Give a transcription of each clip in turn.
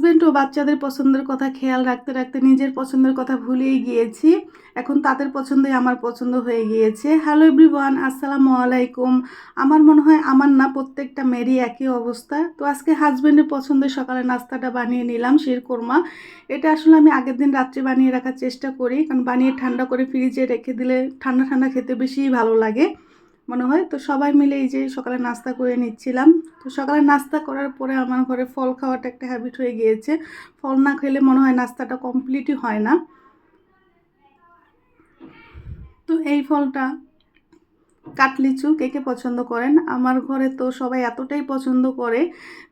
Husband ও বাচ্চাদের পছন্দের কথা খেয়াল রাখতে রাখতে নিজের পছন্দের কথা ভুলেই গিয়েছি। এখন তাদের পছন্দই আমার পছন্দ হয়ে গিয়েছে। হ্যালো এভরিওয়ান আসসালামু আলাইকুম। আমার মনে হয় আমার না, প্রত্যেকটা মেয়েরই একই অবস্থা। তো আজকে হাজব্যান্ডের পছন্দের সকালে নাস্তাটা বানিয়ে নিলাম শিরকোরমা এটা আসলে আমি আগের দিন রাত্রে বানিয়ে রাখার চেষ্টা করি, কারণ বানিয়ে ঠান্ডা করে ফ্রিজে রেখে দিলে ঠান্ডা ঠান্ডা খেতে বেশি ভালো লাগে। মনে হয়। তো সবাই মিলে এই যে সকালে নাস্তা করে নিচ্ছিলাম। তো সকালে নাস্তা করার পরে আমার ঘরে ফল খাওয়াটা একটা হ্যাবিট হয়ে গিয়েছে। ফল না খেলে মনে হয় নাস্তাটা কমপ্লিটই হয় না। তো এই ফলটা কাটলিচু, কে কে পছন্দ করেন? আমার ঘরে তো সবাই এতটাই পছন্দ করে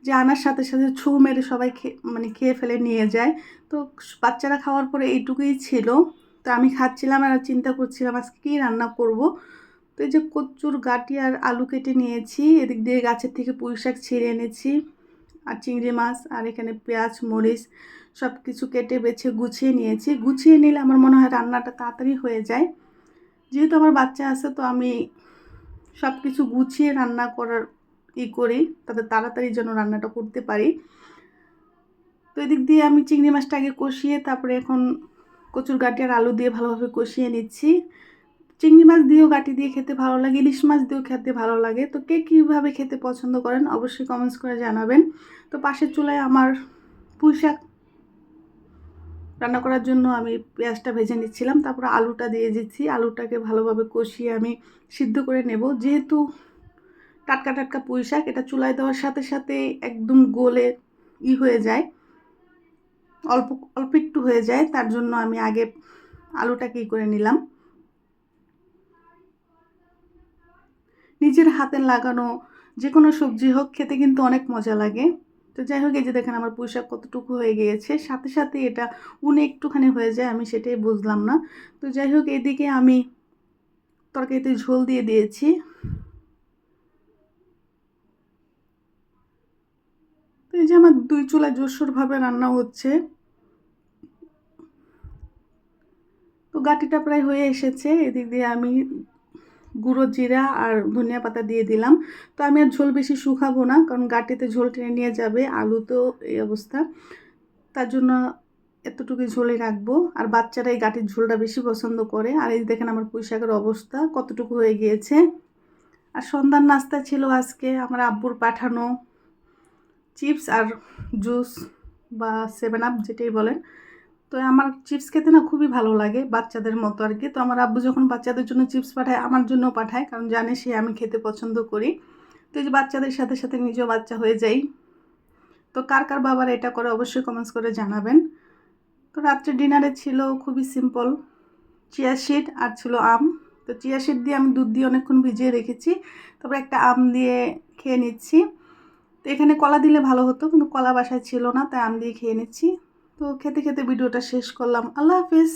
যে আনার সাথে সাথে ছু মেরে সবাই খেয়ে মানে খেয়ে ফেলে নিয়ে যায়। তো বাচ্চারা খাওয়ার পরে এইটুকুই ছিল। তো আমি খাচ্ছিলাম আর চিন্তা করছিলাম আজকে কী রান্না করব? তো এই যে কচুর গাটি আর আলু কেটে নিয়েছি, এদিক দিয়ে গাছের থেকে পুঁই শাক ছিঁড়ে এনেছি, আর চিংড়ি মাছ, আর এখানে পেঁয়াজ, মরিচ সব কিছু কেটে বেছে গুছিয়ে নিয়েছি। গুছিয়ে নিলে আমার মনে হয় রান্নাটা তাড়াতাড়ি হয়ে যায়। যেহেতু আমার বাচ্চা আছে, তো আমি সব কিছু গুছিয়ে রান্না করার ই করি, তাতে তাড়াতাড়ি যেন রান্নাটা করতে পারি। তো এদিক দিয়ে আমি চিংড়ি মাছটা আগে কষিয়ে, তারপরে এখন কচুর গাটি আর আলু দিয়ে ভালোভাবে কষিয়ে নিচ্ছি। চিংড়ি মাছ দিয়েও গাটি দিয়ে খেতে ভালো লাগে, ইলিশ মাছ দিয়েও খেতে ভালো লাগে। তো কে কীভাবে খেতে পছন্দ করেন অবশ্যই কমেন্টস করে জানাবেন। তো পাশের চুলায় আমার পুঁই শাক রান্না করার জন্য আমি পেঁয়াজটা ভেজে নিচ্ছিলাম, তারপর আলুটা দিয়ে দিচ্ছি। আলুটাকে ভালোভাবে কষিয়ে আমি সিদ্ধ করে নেব। যেহেতু টাটকা টাটকা পুঁই শাক, এটা চুলায় দেওয়ার সাথে সাথে একদম গোলে ই হয়ে যায়, অল্প অল্প একটু হয়ে যায়, তার জন্য আমি আগে আলুটাকে ই করে নিলাম। নিজের হাতে লাগানো যে কোনো সবজি হোক, খেতে কিন্তু অনেক মজা লাগে। তো যাই হোক, এই যে দেখেন আমার পোশাক কতটুকু হয়ে গিয়েছে, সাথে সাথে এটা উনে একটুখানি হয়ে যায়, আমি সেটাই বুঝলাম না। তো যাই হোক, এদিকে আমি তরকারিতে ঝোল দিয়ে দিয়েছি। তো এই যে আমার দুই চুলা জোরসোরভাবে রান্না হচ্ছে। তো গাটিটা প্রায় হয়ে এসেছে, এদিক দিয়ে আমি গুঁড়ো জিরা আর ধনিয়া পাতা দিয়ে দিলাম। তো আমি আর ঝোল বেশি শুকাবো না, কারণ গাটিতে ঝোল টেনে নিয়ে যাবে, আলু তো এই অবস্থা। তার জন্য এতটুকুই ঝোলে রাখব। আর বাচ্চারা এই গাটির ঝোলটা বেশি পছন্দ করে। আর এই দেখেন আমার পুঁইশাকের অবস্থা, কতটুকু হয়ে গিয়েছে। আর সন্ধ্যার নাস্তা ছিল আজকে আমার আব্বুর পাঠানো। চিপস আর জুস বা সেভেন আপ, যেটাই বলেন। তো আমার চিপস খেতে না খুবই ভালো লাগে বাচ্চাদের মতো আর কি তো আমার আব্বু যখন বাচ্চাদের জন্য চিপস পাঠায়, আমার জন্য পাঠায়, কারণ জানে সে আমি খেতে পছন্দ করি। তো এই যে বাচ্চাদের সাথে সাথে নিজেও বাচ্চা হয়ে যাই। তো কার কার বাবার এটা করে অবশ্যই কমেন্টস করে জানাবেন। তো রাত্রে ডিনারে ছিল খুবই সিম্পল চিয়া শিট আর ছিল আম। তো চিয়া শিট দিয়ে আমি দুধ দিয়ে অনেকক্ষণ ভিজিয়ে রেখেছি। তারপর একটা আম দিয়ে খেয়ে নিচ্ছি। তো এখানে কলা দিলে ভালো হতো, কিন্তু কলা বাসায় ছিল না, তাই আম দিয়ে খেয়ে নিচ্ছি। তো খেতে খেতে ভিডিওটা শেষ করলাম। আল্লাহ হাফিজ।